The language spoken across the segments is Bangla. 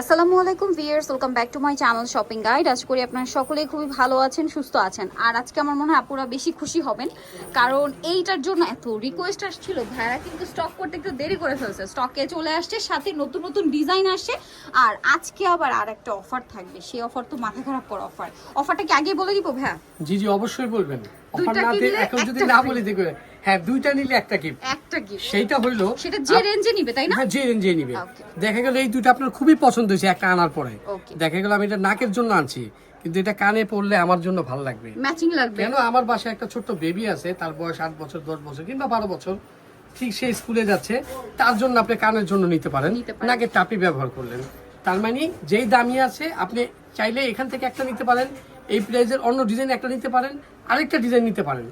আসসালামু আলাইকুম viewers welcome back to my channel shopping guide. আশা করি আপনারা সকলেই খুবই ভালো আছেন, সুস্থ আছেন। আর আজকে আমার মনে হয় আপুরা বেশি খুশি হবেন, কারণ এইটার জন্য এত রিকোয়েস্ট আসছিল। ভাইরা কিন্তু স্টক করতে একটু দেরি করে ফেলছে। স্টকে চলে আসছে, সাথে নতুন নতুন ডিজাইন আসছে। আর আজকে আবার আর একটা অফার থাকবে। সেই অফার তো মাথা খারাপ করা অফার অফারটা কি আগে বলে দিব ভাইয়া? জি জি, অবশ্যই বলবেন। অফার না দিয়ে এখন যদি না বলে দেখবে হ্যাঁ দুইটা নিলে একটা গিফট একটা গিফট সেইটা হইল সেটা যে রেঞ্জে নিবে তাই না? হ্যাঁ যে রেঞ্জে নিবে। দেখা গেল এই আপনার খুবই পছন্দ হয়েছে একটা আনার পরে। দেখা গেল আমি এটা নাকের জন্য আনছি কিন্তু এটা কানে পড়লে আমার জন্য ভালো লাগবে। ম্যাচিং লাগবে। কেন? আমার বাসায় একটা ছোট্ট বেবি আছে তার বয়স আট বছর দশ বছর কিংবা বারো বছর। ঠিক সে স্কুলে যাচ্ছে তার জন্য আপনি কানের জন্য নিতে পারেন। নিতে পারেন। নাকে টাপি ব্যবহার করলেন। তার মানে যেই দামি আছে আপনি চাইলে এখান থেকে একটা নিতে পারেন এই প্রাইজের অন্য ডিজাইন একটা নিতে পারেন। আরেকটা ডিজাইন নিতে পারেন।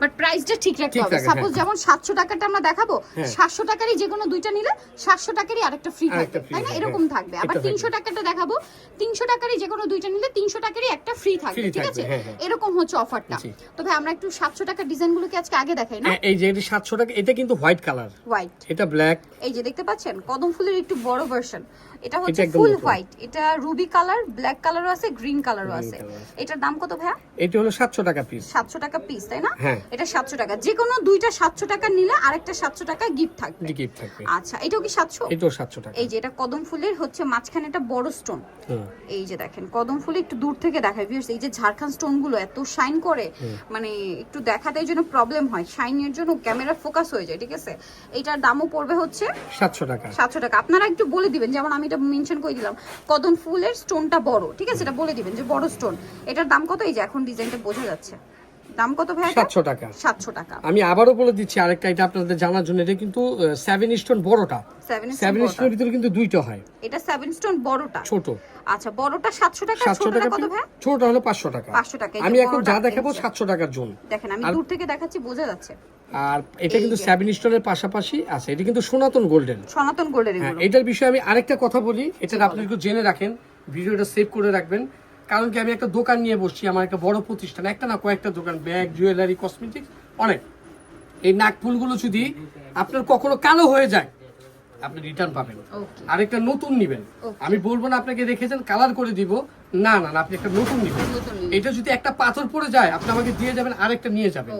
বাট প্রাইসটা ঠিক রাখতে হবে। সাপোজ হ্যাঁ। যেমন সাতশো টাকাটা আমরা দেখাবো হ্যাঁ। সাতশো টাকারই যে কোনো দুইটা নিলে সাতশো টাকারই আরেকটা ফ্রি থাকবে তাই না? এরকম হ্যাঁ। থাকবে। আবার এটা থাকবে। তিনশো টাকাটা দেখাবো তিনশো টাকারই যে কোনো দুইটা নিলে তিনশো টাকারই একটা ফ্রি থাকবে ঠিক আছে? হ্যাঁ, হ্যাঁ। এরকম হচ্ছে অফারটা জি। তবে আমরা একটু সাতশো টাকার ডিজাইনগুলোকে আজকে আগে দেখাই না? হ্যাঁ, এই যে এটি সাতশো টাকা এটা কিন্তু হোয়াইট কালার হোয়াইট এটা ব্ল্যাক এই যে দেখতে পাচ্ছেন? কদম ফুলের একটু বড় ভার্সন এটা হচ্ছে ফুল হোয়াইট এটা রুবি কালার ব্ল্যাক কালারও আছে গ্রিন কালারও আছে। এটার দাম কত ভাইয়া? এটা হলো সাতশো টাকা পিস সাতশো টাকা পিস তাই না? হ্যাঁ। এটা সাতশো টাকা। যে কোনো দুইটা সাতশো টাকা নিলে আরেকটা সাতশো টাকা গিফট থাকবে। গিফট থাকবে। আচ্ছা এটাও কি সাতশো? এটাও সাতশো টাকা। এই যে এটা কদম ফুলের হচ্ছে মাঝখানে একটা বড় স্টোন এই যে দেখেন কদম ফুলে একটু দূর থেকে দেখায়। ভিউয়ার্স এই যে ঝাড়খান্ড স্টোনগুলো এত শাইন করে মানে একটু দেখাতে জন্য প্রবলেম হয়। শাইনের জন্য ক্যামেরা ফোকাস হয়ে যায় ঠিক আছে? এইটার দামও পড়বে হচ্ছে সাতশো টাকা। সাতশো টাকা। আপনারা একটু বলে দিবেন যেমন আমি এটা মেনশন করে দিলাম কদম ফুলের স্টোনটা বড় ঠিক আছে? এটা বলে দিবেন যে বড় স্টোন এটার দাম কত? এই যে এখন ডিজাইনটা বোঝা যাচ্ছে। দাম কত ভাই সাতশো টাকা। সাতশো টাকা। আমি আবারও বলে দিচ্ছি আরেকটা এটা আপনাদের জানার জন্য এটা কিন্তু সেভেন স্টোন বড়টা। সেভেন সেভেন স্টোনের ভিতরে কিন্তু দুইটা হয়। এটা সেভেন স্টোন বড়টা? ছোট। আচ্ছা বড়টা সাতশো টাকা ছোটটা কত ভাই? ছোটটা হলো পাঁচশো টাকা। 500 টাকা, আমি এখন যা দেখাবো যে। সাতশো টাকার জোন দেখেন আমি দূর থেকে দেখাচ্ছি বোঝা যাচ্ছে। আর এটা কিন্তু। সেভেন স্টোনের পাশাপাশি আছে। এটা কিন্তু সনাতন গোল্ডেন সনাতন গোল্ডের হ্যাঁ এটার বিষয়ে আমি আরেকটা কথা বলি এটা আপনি একটু জেনে রাখেন ভিডিওটা সেভ করে রাখবেন। কারণ কি আমি একটা দোকান নিয়ে বসছি আমার একটা বড় প্রতিষ্ঠান একটা না কয়েকটা দোকান ব্যাগ জুয়েলারি কসমেটিক অনেক। এই নাকফুলগুলো যদি আপনার কখনো কালো হয়ে যায় আপনি রিটার্ন পাবেন। আরেকটা নতুন নিবেন। আমি বলব না আপনাকে রেখেছেন কালার করে দিব। না না না, আপনি একটা নতুন নিবেন। এটা যদি একটা পাথর পড়ে যায় আপনি আমাকে দিয়ে যাবেন আরেকটা নিয়ে যাবেন।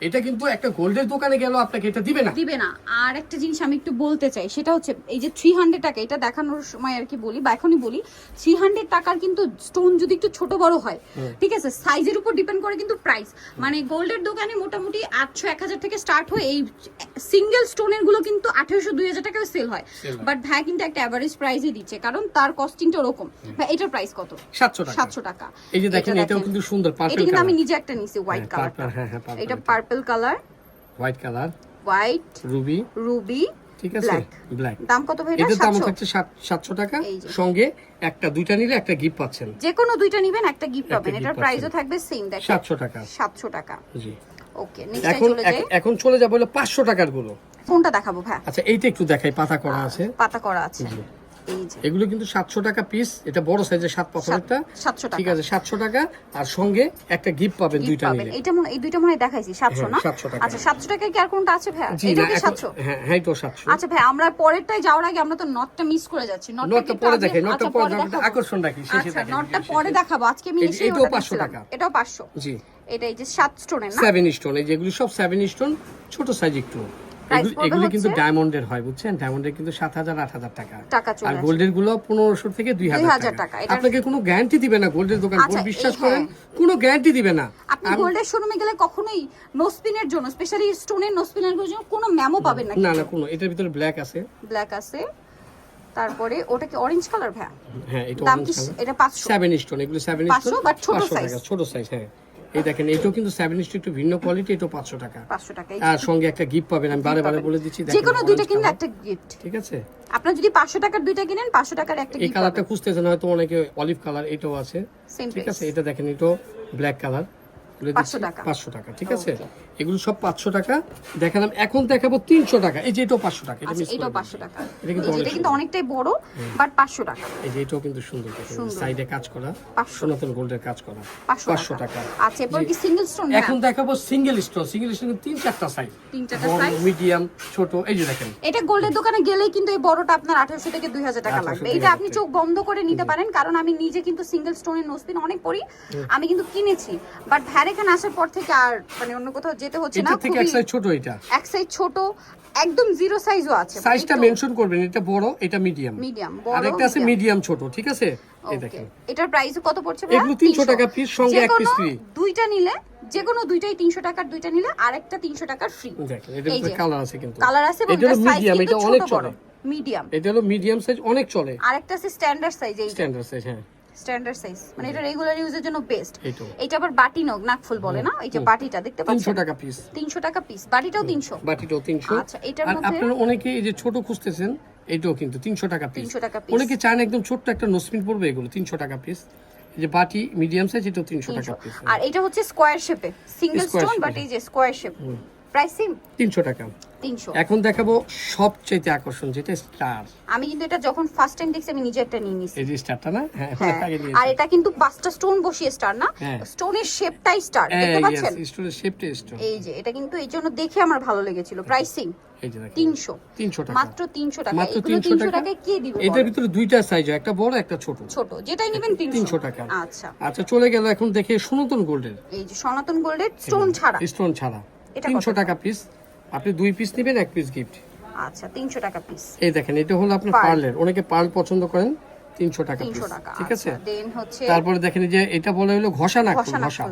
এটা কিন্তু একটা গোল্ডের দোকানে গেল আপনাকে এটা দিবে না। দিবে না। আর একটা জিনিস আমি একটু বলতে চাই সেটা হচ্ছে এই যে থ্রি হান্ড্রেড টাকা এটা দেখানোর সময় আর কি বলি বা এখনই বলি থ্রি হান্ড্রেড টাকার কিন্তু স্টোন যদি একটু ছোট বড় হয় ঠিক আছে? সাইজের উপর ডিপেন্ড করে কিন্তু প্রাইস মানে গোল্ডের দোকানে মোটামুটি আটশো এক হাজার থেকে স্টার্ট হয় এই সিঙ্গেল স্টোনেরগুলো কিন্তু আঠেরোশো দুই হাজার টাকায় সেল হয়। বাট ভাই কিন্তু একটা অ্যাভারেজ প্রাইসে দিচ্ছে কারণ তার কস্টিংটা ওরকম। ভাই এটার প্রাইস কত? সাতশো টাকা। সাতশো টাকা। এই যে দেখেন এটা এটাও কিন্তু সুন্দর এটা কিন্তু আমি নিজে একটা নিছি হোয়াইট কালার হ্যাঁ, হ্যাঁ, এটা এটা। Purple colour white colour white ruby ruby ঠিক আছে? ব্ল্যাক দাম কত ভাই এটা? দাম 700? সাতশো টাকা। সঙ্গে একটা দুইটা নিলে একটা গিফট পাচ্ছেন। যে কোনো দুইটা নিবেন একটা গিফট পাবেন। এটার। প্রাইসও থাকবে সেম দেখেন। সাতশো টাকা। সাতশো টাকা। জি। ওকে নেক্সট এখন চলে যাই। এখন চলে যাব হলো পাঁচশো টাকারগুলো। কোনটা দেখাবো ভাই? আচ্ছা এইটা একটু দেখাই পাতা করা আছে। পাতা করা আছে। এগুলো কিন্তু সাতশো টাকা পিস এটা বড় সাইজের সাত পাথরেরটা সাতশো ঠিক আছে সাতশো টাকা। আর সঙ্গে একটা গিফট পাবেন দুইটা নিলে এইটা মনে এই দুইটা মনে দেখাইছি সাতশো হ্যাঁ, না? 700 টাকা। আচ্ছা সাতশো টাকায় কি আর কোনটা আছে ভাই এটা কি সাতশো? হ্যাঁ হ্যাঁ তো সাতশো। আচ্ছা ভাই আমরা পরেরটাই যাওয়ার আগে আমরা তো নটটা মিস করে যাচ্ছি। নটটা পরে আগে- দেখে নটটা আচ্ছা, পরে আকর্ষণ রাখি শেষে আচ্ছা নটটা পরে দেখাবো। আজকে আমি এটাও ওটা 500 দেখছিলাম। টাকা। এটাও পাঁচশো। জি। এটা এই যে সাত স্টোনের না? সেভেন স্টোন এই যেগুলো সব সেভেন স্টোন ছোট সাইজ একটু। এগুলো- কিন্তু ডায়মন্ডের হয় বুঝছেন? ডায়মন্ডের কিন্তু সাত হাজার আট হাজার টাকা। টাকা আর গোল্ডেরগুলো পনেরোশো থেকে দুই 2000 হাজার টাকা। আপনাকে কোনো গ্যারান্টি দিবে না গোল্ডের দোকান। আচ্ছা, গোল্ড বিশ্বাস করেন। কোনো গ্যারান্টি দিবে না। আপনি গোল্ডের শোরুমে গেলে কখনোই নোসপিনের জন্য স্পেশালি স্টোনের নোসপিনের জন্য কোনো ম্যামও পাবেন না না না কোনো এটার ভিতরে ব্ল্যাক আছে। ব্ল্যাক আছে। তারপরে ওটা কি অরেঞ্জ কালার ভাই হ্যাঁ এটা দাম কি এটা পাঁচশো। সেভেন স্টোন এগুলো সেভেন 500 স্টোন but ছোট পাঁচশো size। টাকা ছোট সাইজ হ্যাঁ। এই দেখেন এটাও কিন্তু সেভেন স্টোন একটু ভিন্ন কোয়ালিটি এটাও পাঁচশো টাকা। পাঁচশো টাকা আর সঙ্গে একটা গিফট পাবেন আমি বারে বারে বলে দিচ্ছি যে কোনো দুইটা কিনলে একটা গিফট ঠিক আছে? আপনার যদি পাঁচশো টাকার দুইটা কিনেন পাঁচশো টাকার একটা এই কালারটা খুঁজতেছেন হয়তো অনেকে অলিভ কালার এটাও আছে। ঠিক আছে এটা দেখেন এটাও ব্ল্যাক কালার এগুলো 500 দিচ্ছি টাকা। 500 টাকা ঠিক আছে? এগুলো সব 500 টাকা। দেখালাম এখন দেখাবো 300 টাকা। এই যে এটাও 500 টাকা এটা miss করে এটাও পাঁচশো টাকা। এটা কিন্তু এই যে, অনেক এটা কিন্তু অনেকটাই বড় বাট পাঁচশো টাকা। এই যে এটাও কিন্তু সুন্দর সুন্দর। সাইডে কাজ করা সনাতন গোল্ডের কাজ করা পাঁচশো টাকা। আচ্ছা এরপর কি সিঙ্গেল স্টোন এখন দেখাবো সিঙ্গেল স্টোন সিঙ্গেল স্টোন তিন চারটা সাইজ তিন চারটা বড় মিডিয়াম ছোট এই যে দেখেন। এটা গোল্ডের দোকানে গেলেই কিন্তু এই বড়টা আপনার আঠারোশো থেকে দুই হাজার টাকা লাগবে। এটা আপনি চোখ বন্ধ করে নিতে পারেন কারণ আমি নিজে কিন্তু সিঙ্গেল স্টোনের নোসপিন অনেক পরি আমি কিন্তু কিনেছি। বাট ভ্যার এখানে আসার পর থেকে আর মানে অন্য কোথাও যেতে হচ্ছে না এটা এক সাইজ ছোট এটা। এক সাইজ ছোট একদম জিরো সাইজও আছে সাইজটা মেনশন করবেন এটা বড় এটা মিডিয়াম মিডিয়াম আর একটা আছে মিডিয়াম ছোট ঠিক আছে? এই দেখেন। এটার প্রাইস কত পড়ছে এগুলো 300 টাকা piece, সঙ্গে এক কোনো free। দুইটা নিলে যে কোনো দুইটাই তিনশো টাকার দুইটা নিলে আরেকটা তিনশো টাকার ফ্রি দেখেন যে। কালার আছে কিন্তু। কালার আছে এবং এটা মিডিয়াম এটা অনেক চলে। মিডিয়াম এটা হলো মিডিয়াম সাইজ অনেক চলে। আরেকটা আছে স্ট্যান্ডার্ড সাইজ এই স্ট্যান্ডার্ড সাইজ হ্যাঁ। স্ট্যান্ডার্ড সাইজ মানে এটা রেগুলার ইউজের জন্য বেস্ট এটা আবার বাটি নগ নাকফুল বলে না? এই যে বাটিটা দেখতে পাচ্ছেন? টাকা পিস তিনশো টাকা পিস বাটিটাও তিনশো। বাটিটাও তিনশো। আচ্ছা, এটার আর মধ্যে- আপনারা অনেকে এই যে ছোট খুঁজতেছেন এটাও কিন্তু তিনশো টাকা পিস 300 টাকা piece। অনেকে চান একদম ছোট্ট একটা নসপিন পড়বে এগুলো তিনশো টাকা পিস যে বাটি মিডিয়াম সাইজ এটাও তিনশো টাকা পিস আর এটা হচ্ছে স্কোয়ার শেপে সিঙ্গেল স্টোন বাট এই যে স্কোয়ার শেপ প্রাইস সেম? তিনশো টাকা। তিনশো। এখন দেখাবো সবচাইতে আকর্ষণ যেটা স্টার। আমি কিন্তু এটা যখন ফার্স্ট টাইম দেখছি আমি নিজে একটা নিয়ে নিছি। এই যে স্টারটা না? হ্যাঁ হ্যাঁ। আর এটা কিন্তু পাঁচটা স্টোন বসিয়ে স্টার না। স্টোনের শেপটাই স্টার দেখতে পাচ্ছেন? স্টোরের শেপটা স্টোর এই যে এটা কিন্তু এই জন্য দেখে আমার ভালো লেগেছিল। প্রাইসিং তিনশো। তিনশো টাকা। মাত্র তিনশো টাকা। মাত্র তিনশো টাকা। কে দিবে এটার ভিতরে দুইটা সাইজ একটা বড় একটা ছোট। ছোট। যেটাই নেবেন তিনশো। টাকা। আচ্ছা। আচ্ছা চলে গেল এখন দেখে সনাতন গোল্ডের এই যে সনাতন গোল্ডের স্টোন ছাড়া। স্টোন ছাড়া। এটা কত? তিনশো টাকা পিস আপনি দুই পিস নেবেন এক পিস গিফট আচ্ছা তিনশো টাকা পিস এই দেখেন এটা হলো আপনার। পার্লের। অনেকে পার্ল পছন্দ করেন তিনশো টাকা পিস ঠিক আছে? দেন হচ্ছে তারপরে দেখেন যে এটা বলা হলো ঘষা নাক ঘষা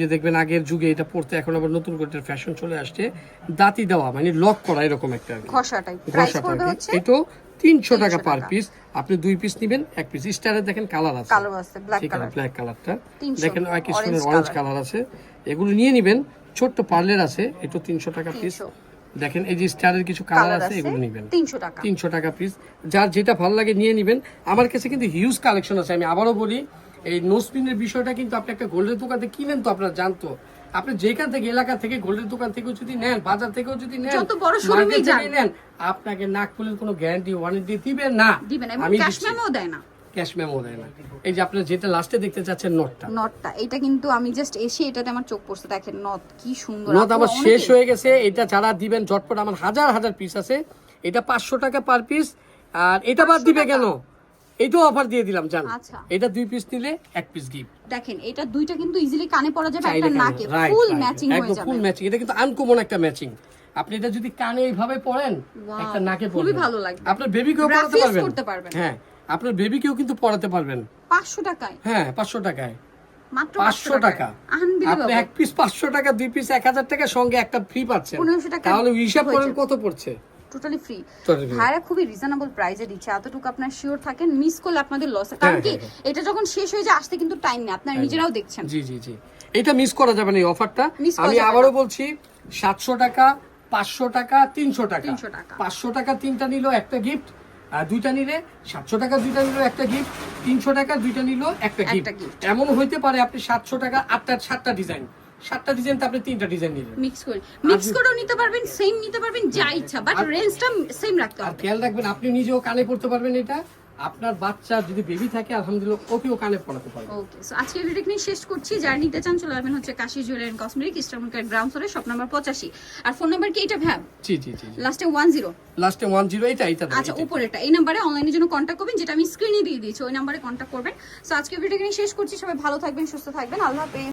যে দেখবেন আগের যুগে এটা পড়তে এখন আবার নতুন করে ফ্যাশন চলে আসছে। দাঁতি দেওয়া মানে লক করা এরকম একটা। ঘষা টাইপ প্রাইস হচ্ছে এটাও তিনশো টাকা পার পিস আপনি দুই পিস নেবেন এক পিস স্টারে দেখেন কালার আছে। কালো আছে ব্ল্যাক ঠিক আছে কালার ব্ল্যাক কালারটা দেখেন এক orange স্টোনের অরেঞ্জ কালার আছে। এগুলো নিয়ে নেবেন ছোট্ট পার্লের আছে এটা তিনশো টাকা পিস দেখেন এই যে স্টারের কিছু কালার আছে এগুলো নেবেন। তিনশো টাকা। তিনশো টাকা পিস যার যেটা ভালো লাগে নিয়ে নেবেন। আমার কাছে কিন্তু হিউজ কালেকশন আছে আমি আবারও বলি এই নোসপিনের বিষয়টা কিন্তু আপনি একটা গোল্ডের দোকান থেকে কিনেন তো আপনার জানতো। আপনি যেখান থেকে এলাকা থেকে গোল্ডের দোকান থেকেও যদি নেন বাজার থেকেও যদি নেন যত বড় থেকে যান। নেন আপনাকে নাকফুলের কোনো গ্যারান্টি ওয়ারেন্টি দিবেন না। দিবেন এবং আমি ক্যাশ মেমো দেয় না। ক্যাশ মেমো দেয় না। এই যে আপনার যেটা লাস্টে দেখতে চাচ্ছেন নটটা। নটটা। এটা কিন্তু আমি জাস্ট এসে এটাতে আমার চোখ পড়ছে। দেখেন নট কি সুন্দর। নট আমার শেষ হয়ে গেছে। এটা যারা দিবেন ঝটপট আমার হাজার হাজার পিস আছে। এটা পাঁচশো টাকা পার পিস আর এটা বাদ দিবে কেন? এইটাও অফার দিয়ে দিলাম জান। আচ্ছা। এটা দুই পিস নিলে এক পিস গিফট দেখেন এটা দুইটা কিন্তু ইজিলি কানে পরা যাবে একটা নাকে ফুল ম্যাচিং হয়ে যাবে। ফুল ম্যাচিং এটা কিন্তু আনকমন একটা ম্যাচিং আপনি এটা যদি কানে এইভাবে পরেন একটা নাকে খুবই ভালো লাগবে। আপনার বেবিকেও পরাতে পারবেন। হ্যাঁ। আপনার বেবিকেও কিন্তু পড়াতে পারবেন। পাঁচশো টাকায়? হ্যাঁ পাঁচশো টাকায়। মাত্র পাঁচশো টাকা। আপনি এক পিস পাঁচশো টাকা দুই পিস এক হাজার টাকা সঙ্গে একটা ফ্রি পাচ্ছেন। 1500 টাকা তাহলে হিসাব করেন কত পড়ছে? টোটালি ফ্রি ভাইরা খুবই রিজনেবল প্রাইসে দিচ্ছে। এতটুকু আপনার শিওর থাকেন মিস করলে আপনাদের লস কারণ হ্যাঁ, কি? হ্যাঁ, এটা যখন শেষ হয়ে যায় আসতে কিন্তু টাইম নেই। আপনারা নিজেরাও দেখছেন। জি জি জি। এটা মিস করা যাবে না এই অফারটা আমি আবারও বলছি সাতশো টাকা পাঁচশো টাকা তিনশো টাকা। 300 টাকা। পাঁচশো টাকা তিনটা নিল একটা গিফট দুইটা নিলে সাতশো টাকা দুইটা নিল একটা গিফট তিনশো টাকা দুইটা নিল একটা গিফট এমন হইতে পারে আপনি সাতশো টাকা আটটা সাতটা ডিজাইন সাতটা ডিজাইন তো আপনি তিনটা ডিজাইন নিলেন। মিক্স করে। মিক্স করেও নিতে পারবেন সেম নিতে পারবেন যা ইচ্ছা বাট রেঞ্জটা সেম রাখতে হবে। খেয়াল রাখবেন আপনি নিজেও কানে পড়তে পারবেন এটা। আপনার বাচ্চা যদি বেবি থাকে আলহামদুলিল্লাহ ওকেও কানে পড়াতে পারবেন ওকে সো আজকের ভিডিও নিয়ে শেষ করছি। যারা নিতে চান চলে আসবেন হচ্ছে কাশি জুয়েলারি এন্ড কসমেটিক ইস্টার্নকার গ্রাউন্ড ফ্লোরে শপ নাম্বার পঁচাশি। আর ফোন নাম্বার কি? এটা ভ্যাব জি জি জি লাস্টে ওয়ান জিরো লাস্টে ওয়ান জিরো এটা এটা আচ্ছা। উপরেটা এই নাম্বারে অনলাইনের জন্য কন্ট্যাক্ট করবেন যেটা আমি স্ক্রিনে দিয়ে দিয়েছি। ওই নম্বরে কন্ট্যাক্ট করবেন। সো আজকে ভিডিও নিয়ে শেষ করছি। সবাই ভালো থাকবেন সুস্থ থাকবেন। আল্লাহ হাফেজ।